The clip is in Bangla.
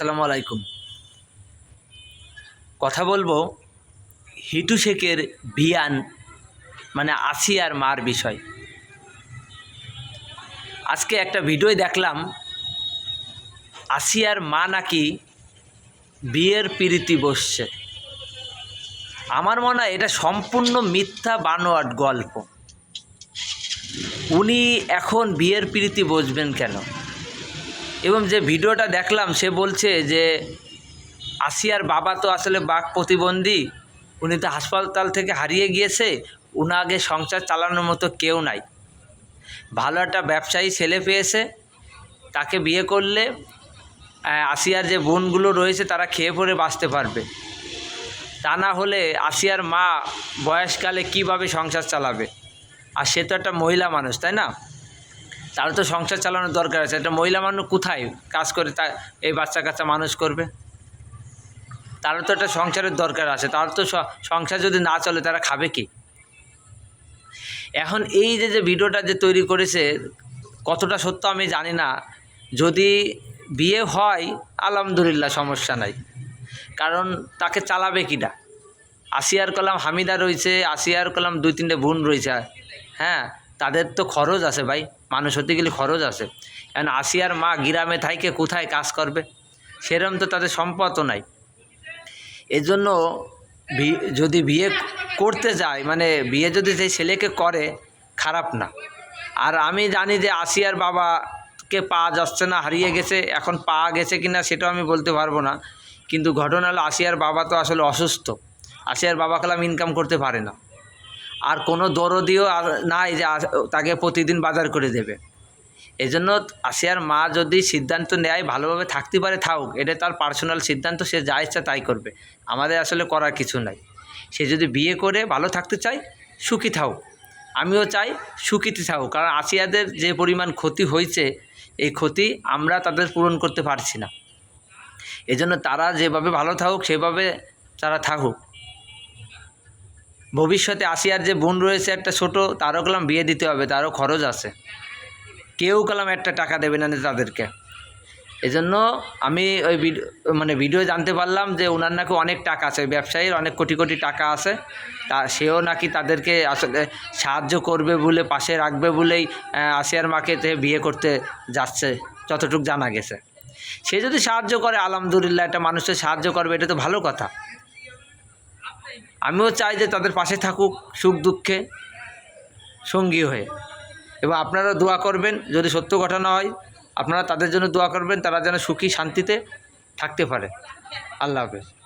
আসসালামু আলাইকুম। কথা বলব হিটু শেখের বিয়ান মানে আসিয়ার মার বিষয়। আজকে একটা ভিডিও দেখলাম আসিয়ার মা নাকি বিয়ের প্রীতি বসছে। আমার মনে হয় এটা সম্পূর্ণ মিথ্যা বানোয়াট গল্প। উনি এখন বিয়ের প্রীতি বসবেন কেন? এবং যে ভিডিওটা দেখলাম, সে বলছে যে আসিয়ার বাবা তো আসলে বাঘ প্রতিবন্ধী, উনি তো হাসপাতাল থেকে হারিয়ে গিয়েছে, উনাকে সংসার চালানোর মতো কেউ নাই। ভালো একটা ব্যবসায়ী ছেলে পেয়েছে, তাকে বিয়ে করলে আসিয়ার যে বোনগুলো রয়েছে, তারা খেয়ে পরে বাঁচতে পারবে। তা না হলে আসিয়ার মা বয়সকালে কীভাবে সংসার চালাবে? আর সে তো একটা মহিলা মানুষ, তাই না? তার তো সংসার চালানোর দরকার আছে। একটা মহিলা মানুষ কোথায় কাজ করে তা এই বাচ্চা কাচ্চা মানুষ করবে? তার তো একটা সংসারের দরকার আছে। তার তো সংসার যদি না চলে, তারা খাবে কি? এখন এই যে যে ভিডিওটা যে তৈরি করেছে, কতটা সত্য আমি জানি না। যদি বিয়ে হয়, আলহামদুলিল্লাহ সমস্যা নাই। কারণ তাকে চালাবে কিনা? আসিয়ার কলাম হামিদা রয়েছে, আসিয়ার কলাম দুই তিনটে বোন রয়েছে। হ্যাঁ তাদের তো খরচ আছে ভাই। মানুষ হতে গেলে খরচ আছে। এখন আসিয়ার মা গ্রামে থাইকে কোথায় কাজ করবে? সেরকম তো তাদের সম্পদও নাই। এজন্য যদি বিয়ে করতে যায় মানে বিয়ে যদি সেই ছেলেকে করে, খারাপ না। আর আমি জানি যে আসিয়ার বাবাকে পাওয়া যাচ্ছে না, হারিয়ে গেছে, এখন পাওয়া গেছে কি না সেটাও আমি বলতে পারব না। কিন্তু ঘটনা হলো, আসিয়ার বাবা তো আসলে অসুস্থ। আসিয়ার বাবা কালাম ইনকাম করতে পারে না। আর কোনো দরদিও নাই যে তাকে প্রতিদিন বাজার করে দেবে। এজন্য জন্য আসিয়ার মা যদি সিদ্ধান্ত নেয়, ভালোভাবে থাকতে পারে, থাকুক, এটা তার পার্সোনাল সিদ্ধান্ত, সে যা ইচ্ছা তাই করবে। আমাদের আসলে করার কিছু নাই। সে যদি বিয়ে করে, ভালো থাকতে চায়, সুখী থাকুক। আমিও চাই সুখীতে থাকুক। কারণ আসিয়াদের যে পরিমাণ ক্ষতি হয়েছে, এই ক্ষতি আমরা তাদের পূরণ করতে পারছি না। এজন্য তারা যেভাবে ভালো থাকুক, সেভাবে তারা থাকুক। ভবিষ্যতে আসিয়ার যে বোন রয়েছে, একটা ছোট, তারও কলাম বিয়ে দিতে হবে, তারও খরচ আছে। কেউ কলাম একটা টাকা দেবে না তাদেরকে। এজন্য আমি ওই মানে ভিডিও জানতে পারলাম যে ওনার নাকি অনেক টাকা আছে ব্যবসায়ীর অনেক কোটি কোটি টাকা আছে। তা সেও নাকি তাদেরকে আসলে সাহায্য করবে বলে, পাশে রাখবে বলেই আসিয়ার মাকে বিয়ে করতে যাচ্ছে, যতটুকু জানা গেছে। সে যদি সাহায্য করে, আলহামদুলিল্লাহ, একটা মানুষের সাহায্য করবে, এটা তো ভালো কথা। আমিও চাই যে তাদের পাশে থাকুক সুখ দুঃখে সঙ্গী হয়ে। এবং আপনারা দোয়া করবেন, যদি সত্য ঘটনা হয়, আপনারা তাদের জন্য দোয়া করবেন, তারা যেন সুখী শান্তিতে থাকতে পারে। আল্লাহ হাফেজ।